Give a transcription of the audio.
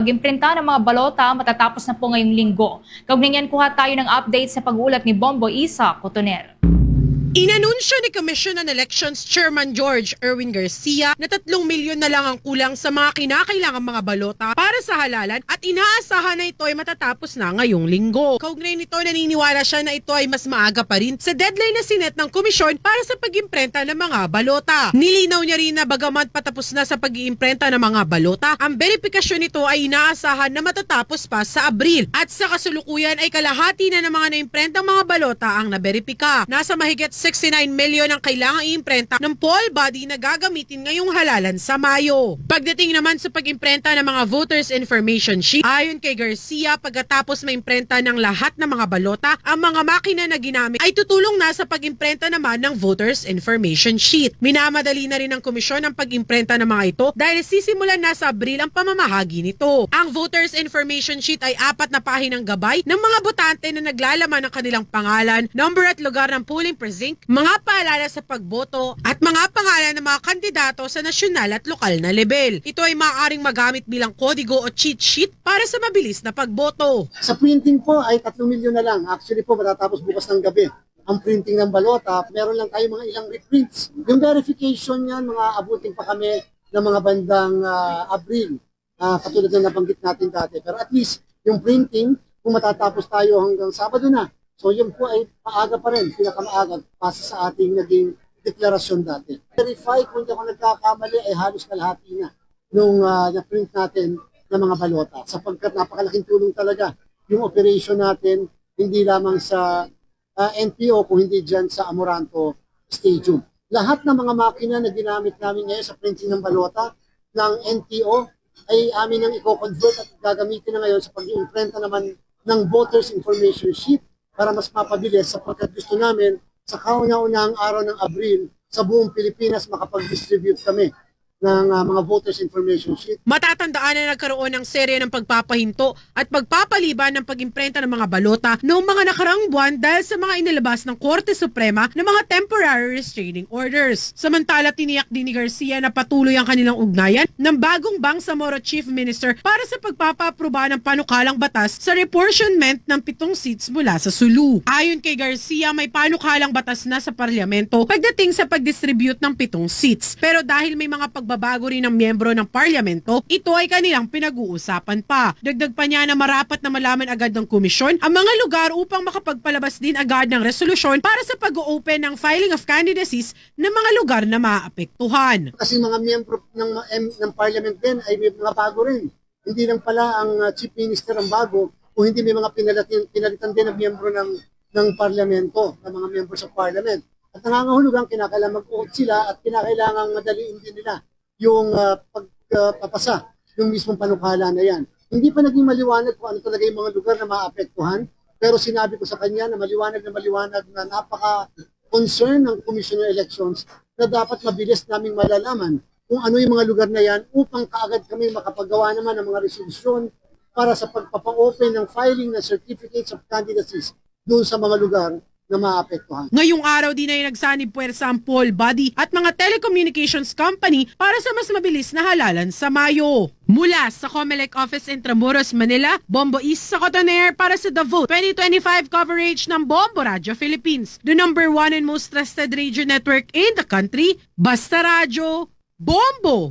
Mag-imprinta ng mga balota matatapos na po ngayong linggo. Kaugnay yan kuha tayo ng update sa pag-uulat ni Bombo Isa Cotoner. Inanunsyo ni Commission on Elections Chairman George Erwin Garcia na 3 milyon na lang ang kulang sa mga kinakailangang mga balota para sa halalan at inaasahan na ito ay matatapos na ngayong linggo. Kaugnay nito naniniwala siya na ito ay mas maaga pa rin sa deadline na sinet ng komisyon para sa pag-imprenta ng mga balota. Nilinaw niya rin na bagamat patapos na sa pag-iimprenta ng mga balota, ang verifikasyon nito ay inaasahan na matatapos pa sa Abril at sa kasulukuyan ay kalahati na ng mga naimprentang mga balota ang naberipika. Nasa mahigit 69 milyon ang kailangang iimprenta ng poll body na gagamitin ngayong halalan sa Mayo. Pagdating naman sa pag-imprenta ng mga voters information sheet, ayon kay Garcia, pagkatapos maimprenta ng lahat ng mga balota, ang mga makina na ginamit ay tutulong na sa pag-imprenta naman ng voters information sheet. Minamadali na rin ng komisyon ang pag-imprenta ng mga ito dahil sisimulan na sa Abril ang pamamahagi nito. Ang voters information sheet ay apat na pahinang gabay ng mga botante na naglalaman ng kanilang pangalan, number at lugar ng polling precinct, mga paalala sa pagboto, at mga pangalan ng mga kandidato sa nasyonal at lokal na level. Ito ay maaaring magamit bilang kodigo o cheat sheet para sa mabilis na pagboto. Sa printing po ay 3 milyon na lang. Actually po matatapos bukas ng gabi. Ang printing ng balota, meron lang tayo mga ilang reprints. Yung verification niyan, mga abuting pa kami ng mga bandang ah, Abril. Ah, katulad na nabanggit natin dati. Pero at least, yung printing, kung matatapos tayo hanggang Sabado na. So yun po ay maaga pa rin, pinakamaaga, pasa sa ating naging deklarasyon dati. Verify kung hindi ako nagkakamali ay halos kalahati na nung ah, na-print natin ng mga balota. Sapagkat napakalaking tulong talaga yung operation natin, hindi lamang sa ah, NPO, kung hindi dyan sa Amoranto Stadium. Lahat ng mga makina na ginamit namin ngayon sa printing ng balota ng NPO ay amin ang i-convert at gagamitin na ngayon sa pag-imprenta naman ng voters information sheet para mas mapabilis sapagkat gusto namin sa kauna-unahang araw ng Abril sa buong Pilipinas makapag-distribute kami ng ah, mga voters information sheet. Matatandaan na nagkaroon ng serye ng pagpapahinto at pagpapaliban ng pag-imprenta ng mga balota noong mga nakarang buwan dahil sa mga inilabas ng Korte Suprema ng mga temporary restraining orders. Samantala, tiniyak din ni Garcia na patuloy ang kanilang ugnayan ng bagong Bangsamoro Chief Minister para sa pagpapaaproba ng panukalang batas sa reportionment ng pitong seats mula sa Sulu. Ayon kay Garcia, may panukalang batas na sa parlamento pagdating sa pag-distribute ng pitong seats. Pero dahil may mga pagbabago rin ng miyembro ng parlamento, ito ay kanilang pinag-uusapan pa. Dagdag pa niya na marapat na malaman agad ng komisyon ang mga lugar upang makapagpalabas din agad ng resolusyon para sa pag-open ng filing of candidacies ng mga lugar na maapektuhan. Kasi mga miyembro ng, ng parliament din ay may mga bago rin. Hindi lang pala ang uh, chief minister ang bago, kung hindi may mga pinalitan, pinalitan din ng miyembro ng, ng parlamento, ng mga miyembro sa parliament. At nangangahulugan, kinakailangan mag-oath sila at kinakailangan madaliin din nila yung uh, pagpapasa, yung mismong panukala na yan. Hindi pa naging maliwanag kung ano talaga yung mga lugar na maapektuhan, pero sinabi ko sa kanya na maliwanag na maliwanag na napaka concern ng Commission on Elections na dapat mabilis naming malalaman kung ano yung mga lugar na yan upang kaagad kami makapagawa naman ng mga resolusyon para sa pagpapa-open ng filing ng certificates of candidacies doon sa mga lugar na maapektuhan. Ngayong araw din ay nagsanib puwersa ang poll body at mga telecommunications company para sa mas mabilis na halalan sa Mayo. Mula sa Comelec Office Intramuros, Manila, Bombo East sa Cotoner para sa The Vote 2025 coverage ng Bombo Radio Philippines, the number one and most trusted radio network in the country, Basta Radio, Bombo!